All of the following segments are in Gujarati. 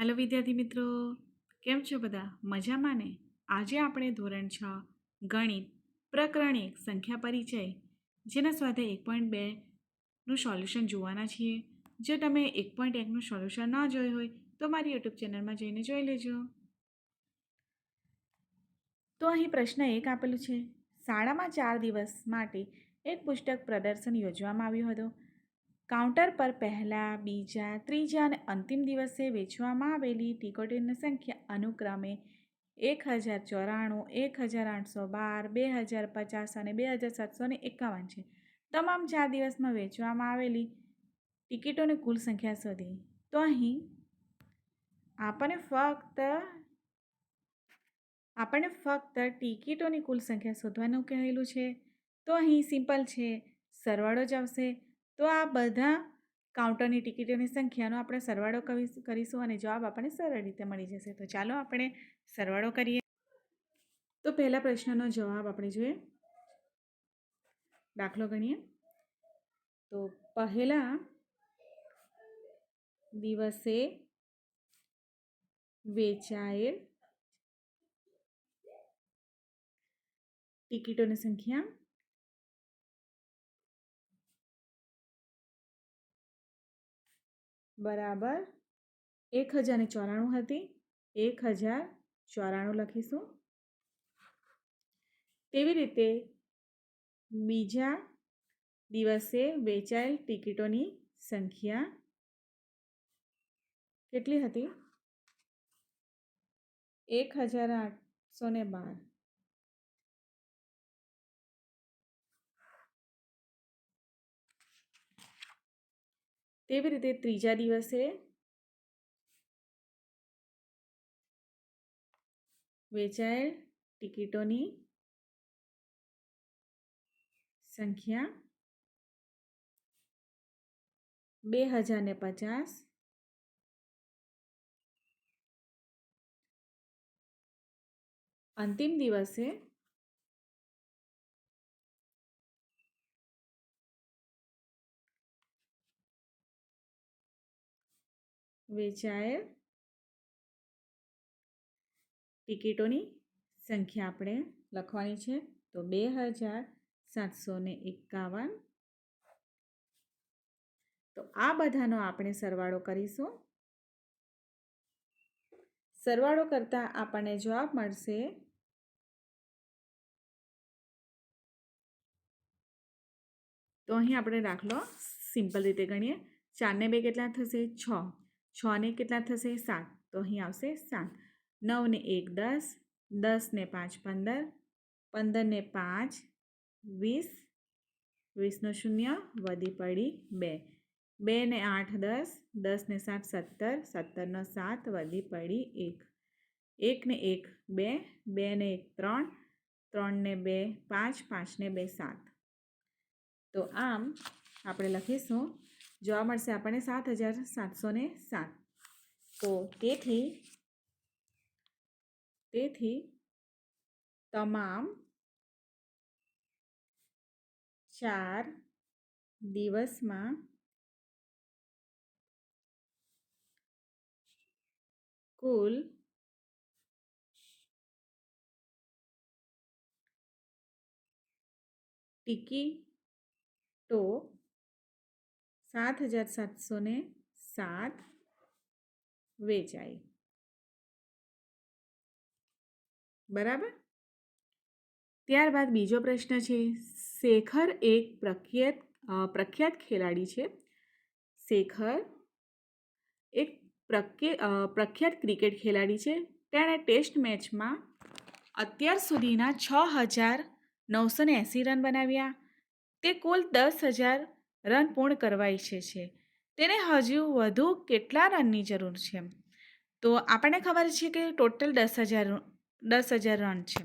હેલો વિદ્યાર્થી મિત્રો, કેમ છો બધા? મજામાં ને? આજે આપણે ધોરણ છ, ગણિત પ્રકરણ એક સંખ્યા પરિચય, જેના સ્વાધ્યાય એક પોઈન્ટ બેનું સોલ્યુશન જોવાના છીએ. જો તમે એક પોઈન્ટ એકનું સોલ્યુશન ન જોયું હોય, તો મારી યુટ્યુબ ચેનલમાં જઈને જોઈ લેજો. તો અહીં પ્રશ્ન એક આપેલું છે. શાળામાં ચાર દિવસ માટે એક પુસ્તક પ્રદર્શન યોજવામાં આવ્યું હતું. કાઉન્ટર પર પહેલા, બીજા, ત્રીજા અને અંતિમ દિવસે વેચવામાં આવેલી ટિકોટીની સંખ્યા અનુક્રમે એક હજાર ચોરાણું, એક હજાર આઠસો બાર, બે હજાર પચાસ અને બે હજાર સાતસો ને એકાવન છે. તમામ ચાર દિવસમાં વેચવામાં આવેલી ટિકિટોની કુલ સંખ્યા શોધી. તો અહીં આપણને ફક્ત આપણને ફક્ત ટિકિટોની કુલ સંખ્યા શોધવાનું કહેલું છે. તો અહીં સિમ્પલ છે. સરવાળો જ આવશે. તો આ બધા કાઉન્ટરની ટિકિટોની સંખ્યાનો આપણે સરવાળો કરીશ- અને જવાબ આપણને સરળ રીતે મળી જશે. તો ચાલો આપણે સરવાળો કરીએ. તો પહેલા પ્રશ્નનો જવાબ આપણે જોઈએ. દાખલો ગણીએ. તો પહેલા દિવસે વેચાયેલ ટિકિટોની સંખ્યા બરાબર? એક હજાર ચોરાણું હતી. એક હજાર ચોરાણું લખીશું. તેવી રીતે બીજા દિવસે વેચાયેલ ટિકિટોની સંખ્યા કેટલી હતી? એક હજાર આઠસો ને બાર. તેવી રીતે ત્રીજા દિવસે વેચાયેલ ટિકિટોની સંખ્યા બે હજાર ને પચાસ અંતિમ દિવસે વેચાયેલ ટિકિટોની સંખ્યા આપણે લખવાની છે. તો બે હજાર સાતસો ને એકાવન. તો આ બધાનો આપણે સરવાળો કરીશું. સરવાળો કરતાં આપણને જવાબ મળશે તો અહીં આપણે દાખલો સિમ્પલ રીતે ગણીએ. ચારને બે કેટલા થશે? છ. છ ને કેટલા થશે? સાત. તો અહીં આવશે સાત. નવ ને એક દસ દસ ને પાંચ પંદર પંદર ને પાંચ વીસ વીસનો શૂન્ય વધી પડી બે. બે ને આઠ દસ દસ ને સાત સત્તર સત્તરનો સાત વધી પડી એક. એક ને એક બે બે ને એક ત્રણ ત્રણ ને બે પાંચ પાંચ ને બે સાત. તો આમ આપણે લખીશું જોવા મળશે આપણને સાત હજાર સાતસો ને સાત. તો તેથી તેથી તમામ ચાર દિવસમાં કુલ ટિકિટો સાત હજાર સાતસો ને સાત વેચાઈ. બરાબર? ત્યારબાદ બીજો પ્રશ્ન છે, શેખર એક પ્રખ્યાત પ્રખ્યાત ખેલાડી છે. શેખર એક પ્રખ્ય- પ્રખ્યાત ક્રિકેટ ખેલાડી છે. તેણે ટેસ્ટ મેચમાં અત્યાર સુધીના છ હજાર નવસો ને એંસી રન બનાવ્યા. તે કુલ દસ હજાર રન પૂર્ણ કરવા ઈચ્છે છે. તેને હજુ વધુ કેટલા રનની જરૂર છે? તો આપણને ખબર છે કે ટોટલ દસ હજાર દસ હજાર રન છે.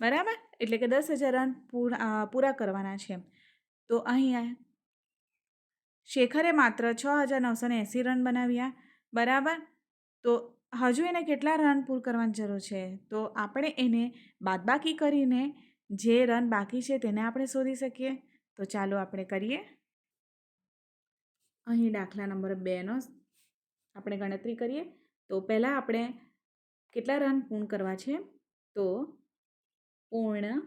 બરાબર? એટલે કે દસ હજાર રન પૂરા કરવાના છે. તો અહીંયા શેખરે માત્ર છ હજાર નવસો ને એંસી રન બનાવ્યા. બરાબર? તો હજુ એને કેટલા રન પૂર કરવાની જરૂર છે? તો આપણે એને બાદબાકી કરીને જે રન બાકી છે તેને આપણે શોધી શકીએ. તો ચાલો આપણે કરીએ. અહીં દાખલા નંબર બેનો આપણે ગણતરી કરીએ. તો પહેલાં આપણે કેટલા રન પૂર્ણ કરવા છે? તો પૂર્ણ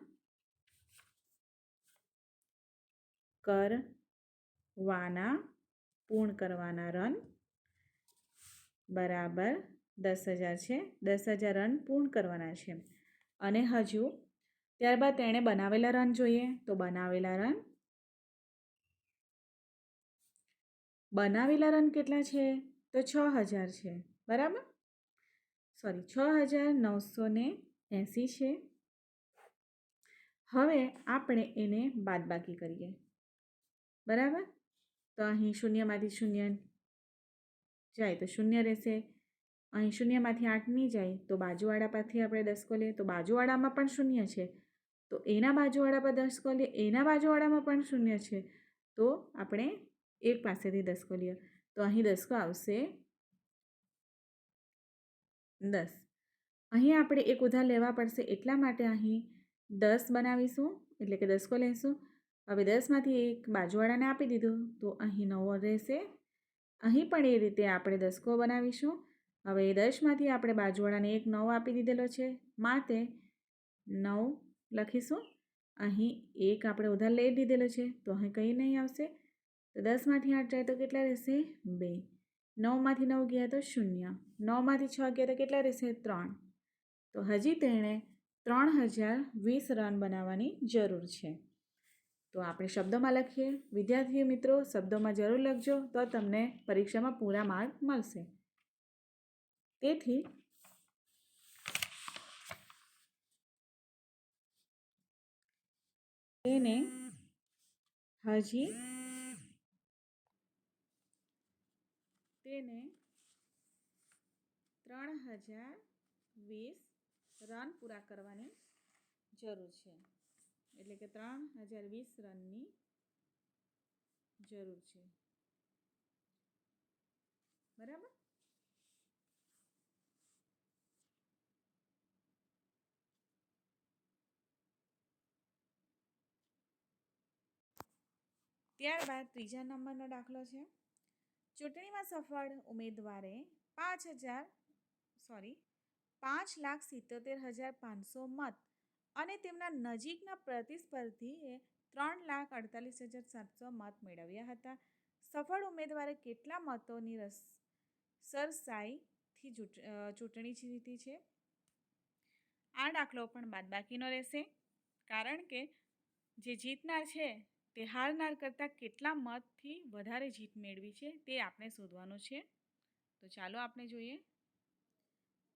કરવાના પૂર્ણ કરવાના રન બરાબર દસ હજાર છે. દસ હજાર રન પૂર્ણ કરવાના છે. અને હજુ ત્યારબાદ તેણે બનાવેલા રન જોઈએ. તો બનાવેલા રન બનાવેલા રન કેટલા છે? તો છ હજાર છે. બરાબર? સોરી, છ હજાર નવસો ને એંસી છે. હવે આપણે એને બાદબાકી કરીએ. બરાબર? તો અહીં શૂન્યમાંથી શૂન્ય જાય તો શૂન્ય રહેશે. અહીં શૂન્યમાંથી આઠ નહીં જાય તો બાજુવાળા પરથી આપણે દસકો લઈએ તો બાજુવાળામાં પણ શૂન્ય છે. તો એના બાજુવાળા પર દસકો લઈએ, એના બાજુવાળામાં પણ શૂન્ય છે. તો આપણે એક પાસેથી દસકો લ્યો. તો અહીં દસકો આવશે. દસ. અહીં આપણે એક ઉધાર લેવા પડશે એટલા માટે અહીં દસ બનાવીશું, એટલે કે દસકો લઈશું હવે દસમાંથી એક બાજુવાળાને આપી દીધું, તો અહીં નવો રહેશે. અહીં પણ એ રીતે આપણે દસકો બનાવીશું. હવે એ દસમાંથી આપણે બાજુવાળાને એક નવ આપી દીધેલો છે. માટે નવ લખીશું. અહીં એક આપણે ઉધાર લઈ દીધેલો છે, તો અહીં કંઈ નહીં આવશે. તો દસમાંથી આઠ જાય તો કેટલા રહેશે? બે. નવમાંથી નવ ગયા તો શૂન્ય. નવમાંથી છ ગયા તો કેટલા રહેશે? ત્રણ. તો હજી તેણે ત્રણ હજાર વીસ રન બનાવવાની જરૂર છે. તો આપણે શબ્દોમાં લખીએ. વિદ્યાર્થી મિત્રો, શબ્દોમાં જરૂર લખજો તો તમને પરીક્ષામાં પૂરા માર્ક મળશે. તેથી તેને હજી તેને ત્રણ હજાર વીસ રન પૂરા કરવાની જરૂર છે. એટલે કે ત્રણ હજાર વીસ રનની જરૂર છે. બરાબર? ત્યારબાદ ત્રીજા નંબરનો દાખલો છે. ચૂંટણીમાં સફળ ઉમેદવારે પાંચ હજાર સોરી પાંચ લાખ સિત્તોતેર હજાર પાંચસો મત અને તેમના નજીકના પ્રતિસ્પર્ધીએ ત્રણ લાખ અડતાલીસ હજાર સાતસો મત મેળવ્યા હતા. સફળ ઉમેદવારે કેટલા મતોની રસ, સરસાઈથી ચૂંટણી જીતી છે? આ દાખલો પણ બાદબાકીનો રહેશે, કારણ કે જે જીતનાર છે તે હારનાર કરતાં કેટલા મતથી વધારે જીત મેળવી છે તે આપણે શોધવાનું છે. તો ચાલો આપણે જોઈએ.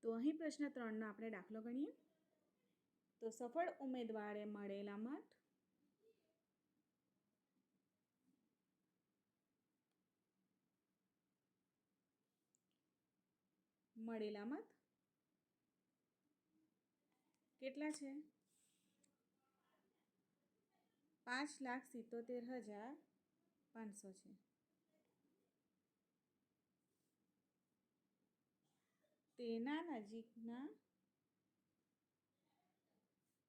તો અહીં પ્રશ્ન ત્રણનો આપણે દાખલો ગણીએ. તો સફળ ઉમેદવારે મળેલા મત. મળેલા મત. કેટલા છે? પાંચ લાખ સિત્તોતેર હજાર પાંચસો છે. તેના નજીકના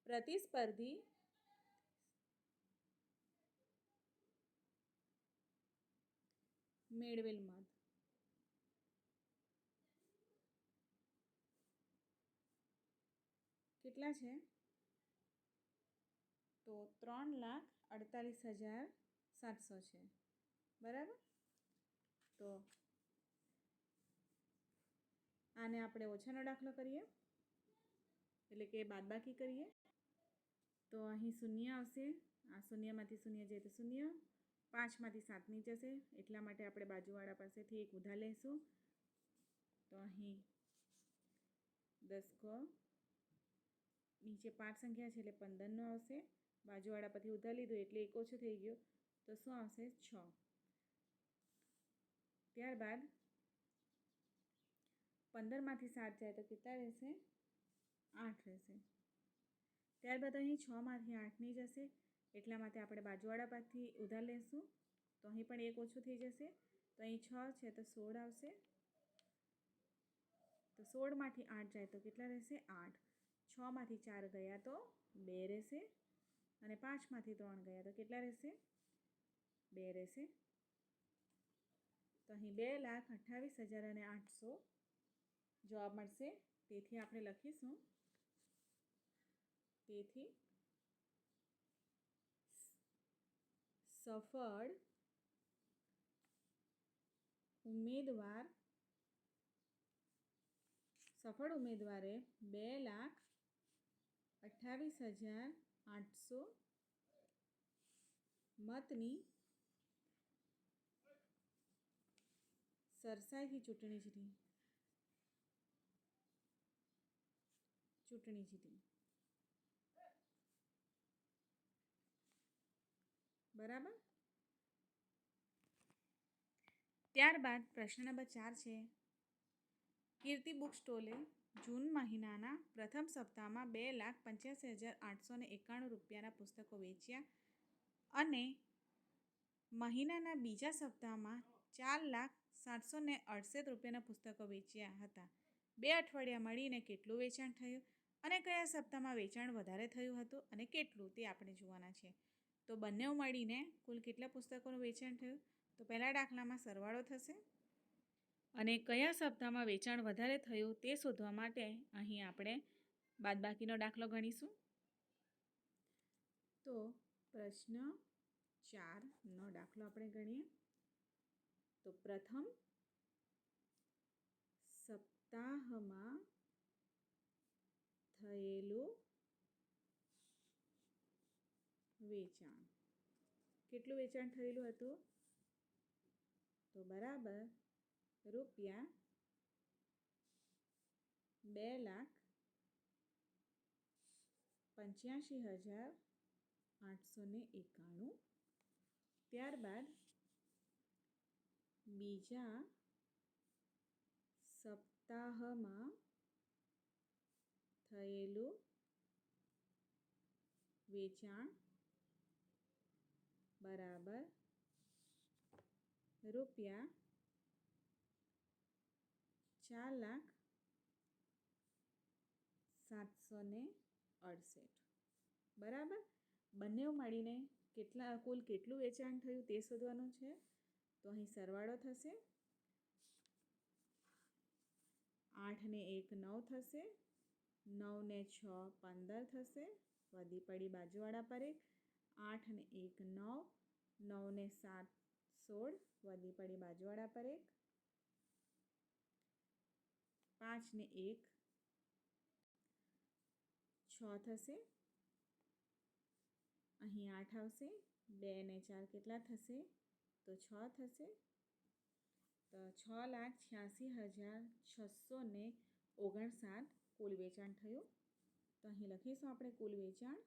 પ્રતિસ્પર્ધી મેળવેલ મત. કેટલા છે? ત્રણ લાખ અડતાલીસ હજાર સાતસો છે. બરાબર? તો આને આપણે ઓછાનો દાખલો કરીએ. એટલે કે બાદબાકી કરીએ. તો અહીં શૂન્ય આવશે. આ શૂન્યમાંથી શૂન્ય જાય તો શૂન્ય. પાંચમાંથી સાતની જશે. એટલા માટે આપણે બાજુવાળા પાસેથી એક ઉધા લઈશું. તો અહીં દસકો નીચે પાંચ સંખ્યા છે એટલે પંદરનો આવશે. બાજુવાળા પરથી ઉધાર લીધું એટલે એક ઓછો થઈ ગયો. તો શું આવશે? છ. ત્યારબાદ પંદરમાંથી સાત જાય તો કેટલા રહેશે? આઠ રહેશે. ત્યારબાદ અહીં છમાંથી આઠની જશે, એટલા માટે આપણે બાજુવાળા પરથી ઉધાર લેશું. તો અહીં પણ એક ઓછું થઈ જશે. તો અહીં છ છે તો સોળ આવશે. તો સોળમાંથી આઠ જાય તો કેટલા રહેશે? આઠ. છમાંથી ચાર ગયા તો બે રહેશે. અને પાંચમાંથી ત્રણ ગયા. તો કેટલા રહેશે? બે રહેશે. તો અહીં બે લાખ અઠ્ઠાવીસ હજાર અને આઠસો જવાબ મળશે. તેથી આપણે લખીશું. તેથી સફળ ઉમેદવાર સફળ ઉમેદવારે બે લાખ અઠ્ઠાવીસ હજાર આઠસો મતની સરસાઈથી ચૂંટણી જીતી. ચૂંટણી જીતી. બરાબર? ત્યારબાદ પ્રશ્ન નંબર ચાર છે, કીર્તિ બુક સ્ટોલે જૂન મહિનાના પ્રથમ સપ્તાહમાં બે લાખ પંચ્યાસી હજાર આઠસો એકાણું રૂપિયાના પુસ્તકો વેચ્યા અને મહિનાના બીજા સપ્તાહમાં ચાર લાખ સાતસો અડસઠ રૂપિયાના પુસ્તકો વેચ્યા હતા. બે અઠવાડિયા મળીને કેટલું વેચાણ થયું અને કયા સપ્તાહમાં વેચાણ વધારે થયું હતું અને કેટલું તે આપણે જોવાના છે. તો બંને મળીને કુલ કેટલા પુસ્તકોનું વેચાણ થયું? તો પહેલાં દાખલામાં સરવાળો થશે. અને કયા સપ્તાહમાં વેચાણ વધારે થયું તે શોધવા માટે અહીં આપણે બાદબાકીનો દાખલો ગણીશું. તો પ્રશ્ન ચારનો દાખલો આપણે ગણીએ. તો પ્રથમ, સપ્તાહમાં થયેલું વેચાણ. કેટલું વેચાણ થયેલું હતું? તો બરાબર રૂપિયા બે લાખ પંચ્યાસી હજાર આઠસો ને એકાણું. ત્યારબાદ બીજા સપ્તાહમાં થયેલું વેચાણ બરાબર રૂપિયા ચાર લાખ સાતસો ને અડસઠ. બરાબર? બંને મળીને કેટલા, કુલ કેટલું વેચાણ થયું તે શોધવાનું છે? તો અહીં સરવાળો થશે. આઠ ને એક નવ થશે. નવ ને છ પંદર થશે. વધી પડી બાજુવાળા પર. એક આઠ ને એક નવ. નવ ને સાત સોળ. વધી પડી બાજુવાળા પર. એક પાંચ ને એક છ થશે અહીં આઠ આવશે બે ને ચાર કેટલા થશે તો છ થશે તો છ લાખ છ્યાસી હજાર છસો ને ઓગણસાઠ કુલ વેચાણ થયું તો અહીં લખીશું આપણે કુલ વેચાણ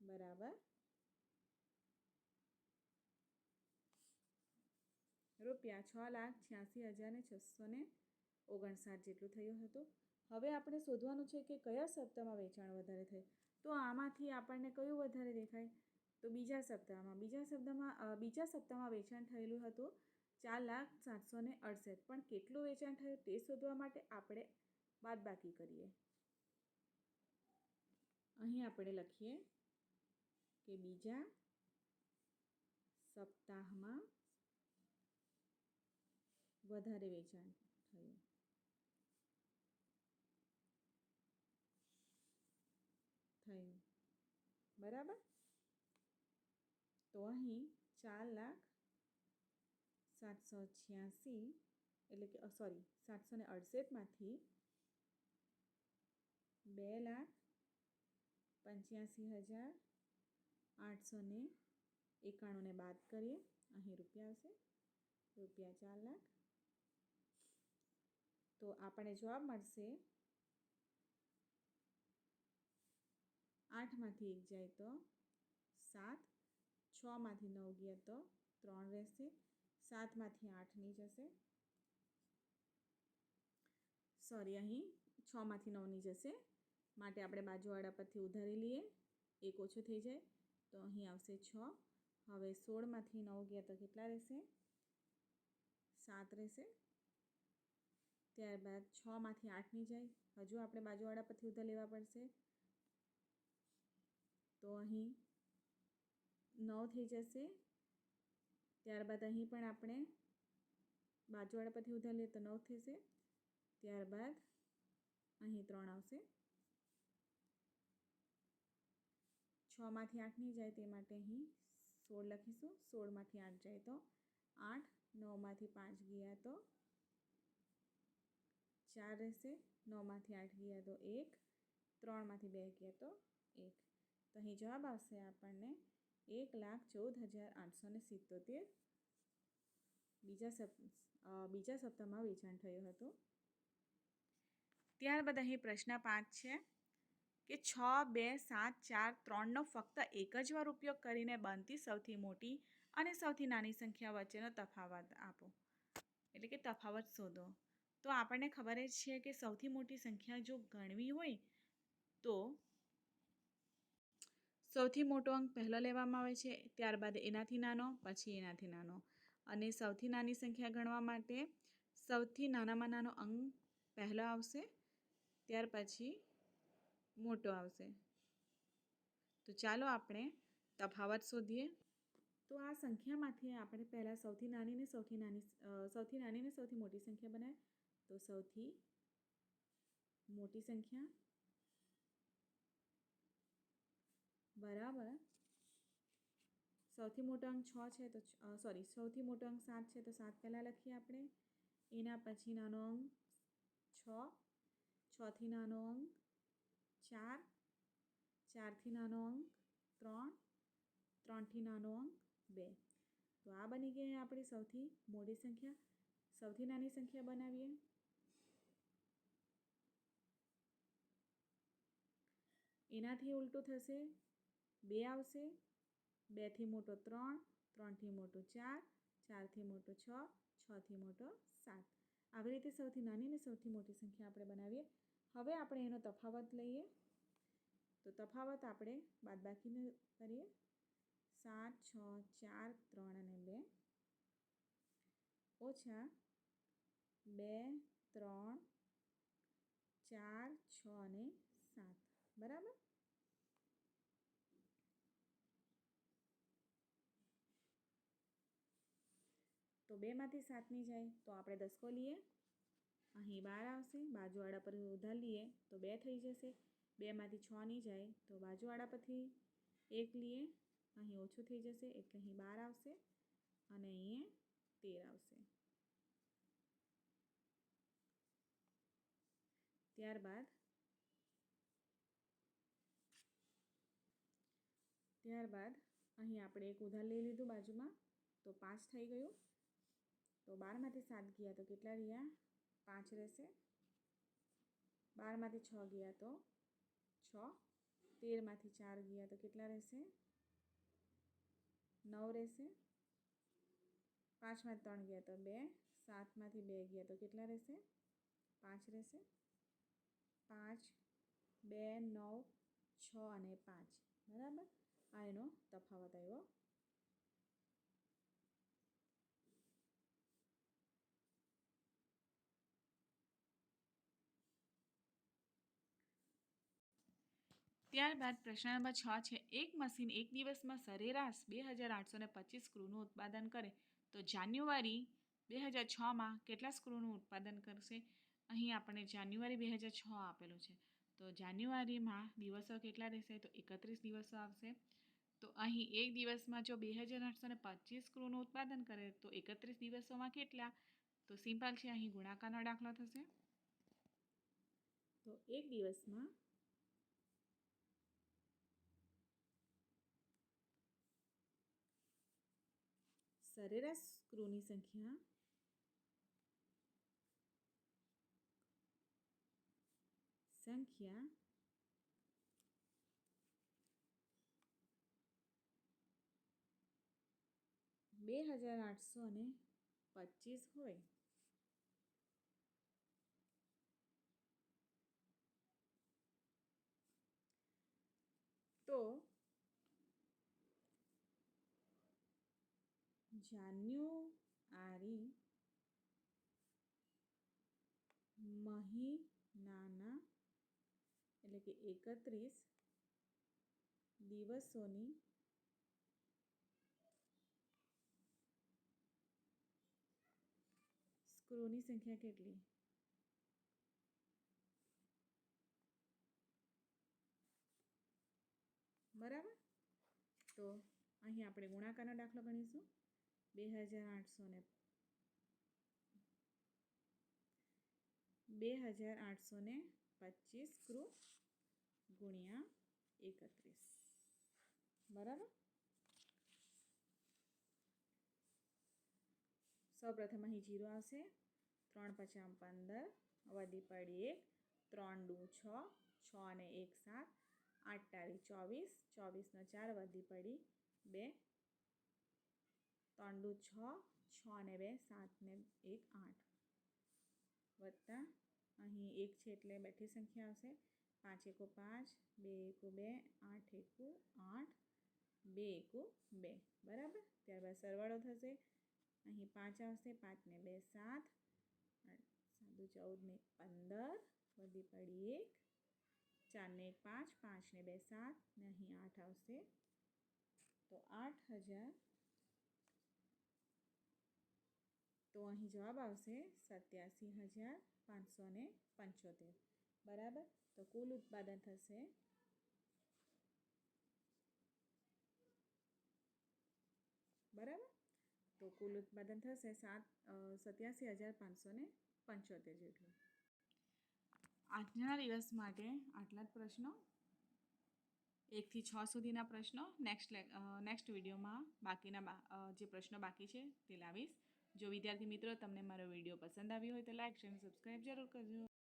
બરાબર રૂપિયા છ લાખ છ્યાસી હજાર ને છસો ને ઓગણસાઠ જેટલું થયું હતું. હવે આપણે શોધવાનું છે કે કયા સપ્તાહમાં વેચાણ વધારે થયું? તો આમાંથી આપણને કયું વધારે દેખાય? તો બીજા સપ્તાહમાં. બીજા સપ્તાહમાં બીજા સપ્તાહમાં વેચાણ થયેલું હતું ચાર લાખ સાતસો ને અડસઠ. પણ કેટલું વેચાણ થયું તે શોધવા માટે આપણે બાદબાકી કરીએ. અહીં આપણે લખીએ કે બીજા સપ્તાહમાં વધારે વેચાણ થયું. થયું. બરાબર? તો અહીં ચાર લાખ સાતસો છ્યાસી એટલે કે સોરી સાતસો ને અડસઠમાંથી બે લાખ પંચ્યાસી હજાર આઠસો ને એકાણુંને બાદ કરીએ. અહીં રૂપિયા આવશે. રૂપિયા ચાર લાખ તો આપણે જવાબ મળશે આઠમાંથી એક જાય તો સાત, છમાંથી નવ ગયા તો ત્રણ રહેશે, સાતમાંથી આઠની જશે. સોરી અહીં છમાંથી નવની જશે. માટે આપણે બાજુવાળા પરથી ઉધારી લઈએ. એક ઓછું થઈ જાય. તો અહીં આવશે છ. હવે સોળમાંથી નવ ગયા તો કેટલા રહેશે? સાત રહેશે. ત્યારબાદ છમાંથી આઠની જાય. હજુ આપણે બાજુવાળા પરથી ઉધાર લેવા પડશે. તો અહીં નવ થઈ જશે. ત્યારબાદ અહીં પણ આપણે બાજુવાળા પરથી ઉધાર લઈએ તો નવ થશે. ત્યારબાદ અહીં ત્રણ આવશે. છમાંથી આઠની જાય તે માટે અહીં સોળ લખીશું. સોળમાંથી આઠ જાય તો આઠ. નવમાંથી પાંચ ગયા તો ચાર રહેશે. નવમાંથી આઠ ગયા તો એક, ત્રણમાંથી બે ગયા તો એક. તો અહીં જવાબ આવશે આપણને એક લાખ ચૌદ હજાર આઠસો ને સિત્તોતેર. બીજા સપ બીજા સપ્તાહમાં વેચાણ થયું હતું. ત્યારબાદ અહીં પ્રશ્ન પાંચ છે કે છ, બે, સાત, ચાર, ત્રણનો ફક્ત એક જ વાર ઉપયોગ કરીને બનતી સૌથી મોટી અને સૌથી નાની સંખ્યા વચ્ચેનો તફાવત આપો. એટલે કે તફાવત શોધો. તો આપણને ખબર જ છે કે સૌથી મોટી સંખ્યા જો ગણવી હોય, તો સૌથી મોટો અંક પહેલો લેવામાં આવે છે, ત્યારબાદ એનાથી નાનો, પછી એનાથી નાનો. અને સૌથી નાની સંખ્યા ગણવા માટે સૌથી નાનામાં નાનો અંક પહેલો આવશે, ત્યાર પછી મોટો આવશે. તો ચાલો આપણે તફાવત શોધીએ. તો આ સંખ્યામાંથી આપણે પહેલાં સૌથી નાની ને સૌથી નાની સૌથી નાની ને સૌથી મોટી સંખ્યા બનાવે. તો સૌથી મોટી સંખ્યા બરાબર સૌથી મોટો અંક છ છે તો સોરી સૌથી મોટો અંક સાત છે તો સાત પહેલાં લખીએ આપણે એના પછી નાનો અંક છ છથી નાનો અંક ચાર ચારથી નાનો અંક ત્રણ ત્રણથી નાનો અંક બે તો આ બની ગઈ આપણી સૌથી મોટી સંખ્યા સૌથી નાની સંખ્યા બનાવીએ એનાથી ઉલટું થશે બે આવશે. બેથી મોટો ત્રણ, ત્રણથી મોટો ચાર, ચારથી મોટો છ, છથી મોટો સાત. આવી રીતે સૌથી નાની ને સૌથી મોટી સંખ્યા આપણે બનાવીએ. હવે આપણે એનો તફાવત લઈએ. તો તફાવત આપણે બાદબાકીને કરીએ. સાત, છ, ચાર, ત્રણ અને બે. ઓછા બે, ત્રણ, ચાર, છ અને સાત. બરાબર? તો બેમાંથી સાતમી જાય, તો આપણે દસકો લઈએ. અહીં બાર આવશે, બાજુવાળા પર ઉધાર લઈએ, તો બે થઈ જશે. બેમાંથી છ નહીં જાય, તો બાજુવાળા પરથી એક લઈએ. અહીં ઓછું થઈ જશે, એટલે અહીં બાર આવશે અને અહીંયા તેર આવશે. ત્યારબાદ ત્યારબાદ અહીં આપણે એક ઉધાર લઈ લીધું બાજુમાં, તો પાંચ થઈ ગયું. તો બારમાંથી સાત ગયા તો કેટલા રહ્યા? પાંચ રહેશે. બારમાંથી છ ગયા તો છ. તેરમાંથી ચાર ગયા તો કેટલા રહેશે? નવ રહેશે. પાંચમાંથી ત્રણ ગયા તો બે. સાતમાંથી બે ગયા તો કેટલા રહેશે? પાંચ રહેશે. પાંચ, બે, નવ, છ અને પાંચ. બરાબર? આ એનો તફાવત આવ્યો. ત્યારબાદ પ્રશ્ન નંબર છ છે, એક મશીન એક દિવસમાં સરેરાશ બે હજાર આઠસો ને પચીસ સ્ક્રૂનું ઉત્પાદન કરે, તો જાન્યુઆરી બે હજાર છમાં કેટલા સ્ક્રૂનું ઉત્પાદન કરશે? અહીં આપણે જાન્યુઆરી બે હજાર છ આપેલું છે. તો જાન્યુઆરીમાં દિવસો કેટલા રહેશે? તો એકત્રીસ દિવસો આવશે. તો અહીં એક દિવસમાં જો બે હજાર આઠસો ને પચીસ સ્ક્રૂનું ઉત્પાદન કરે, તો એકત્રીસ દિવસોમાં કેટલા? તો સિમ્પલ છે, અહીં ગુણાકારનો દાખલો થશે. તો એક દિવસમાં સરેરાશ સ્ક્રૂની સંખ્યા સંખ્યા બે હજાર આઠસો અને પચીસ હોય. તો જાન્યુઆરી મહિનાના, એટલે કે એકત્રીસ દિવસોની સ્ક્રૂની સંખ્યા કેટલી? બરાબર? તો અહીં આપણે ગુણાકારનો દાખલો ગણીશું. બે હજાર આઠસો ને બે હજાર આઠસો ને પચીસ ક્રુ ગુણ્યા એકત્રીસ. બરાબર? સૌપ્રથમ અહીં જીરો આવશે. ત્રણ પચામ પંદર વધી પડી એક, ત્રણ દુ છ છ અને એક સાત, આઠ તારીખ ચોવીસ, ચોવીસનો ચાર વધી પડી બે ત્રણ દુ છ છ ને બે, સાત ને એક, આઠ. વત્તા, અહીં એક છે એટલે બેઠી સંખ્યા આવશે. પાંચ એકો પાંચ, બે એકો બે, આઠ એકો આઠ, બે એકો બે. બરાબર? ત્યારબાદ સરવાળો થશે. અહીં પાંચ આવશે, પાંચ ને બે, સાત. સાદુ ચૌદ ને પંદર, વધી પડી એક. ચાર ને એક પાંચ પાંચ ને બે, સાત. ને અહીં આઠ આવશે. તો આઠ હજાર તો અહીં જવાબ આવશે સત્યાસી હજાર પાંચસો ને પંચોતેર. બરાબર? તો કુલ ઉત્પાદન થશે બરાબર? તો કુલ ઉત્પાદન થશે સાત સત્યાસી હજાર પાંચસો ને પંચોતેર જેટલું. આજના દિવસ માટે આટલા જ પ્રશ્નો. એકથી છ સુધીના પ્રશ્નો. નેક્સ્ટ નેક્સ્ટ વિડીયોમાં બાકીના જે પ્રશ્નો બાકી છે તે લાવીશ. જો વિદ્યાર્થી મિત્રો તમને મારો વીડિયો પસંદ આવ્યો હોય તો લાઈક, શેર સબસ્ક્રાઈબ જરૂર કરજો.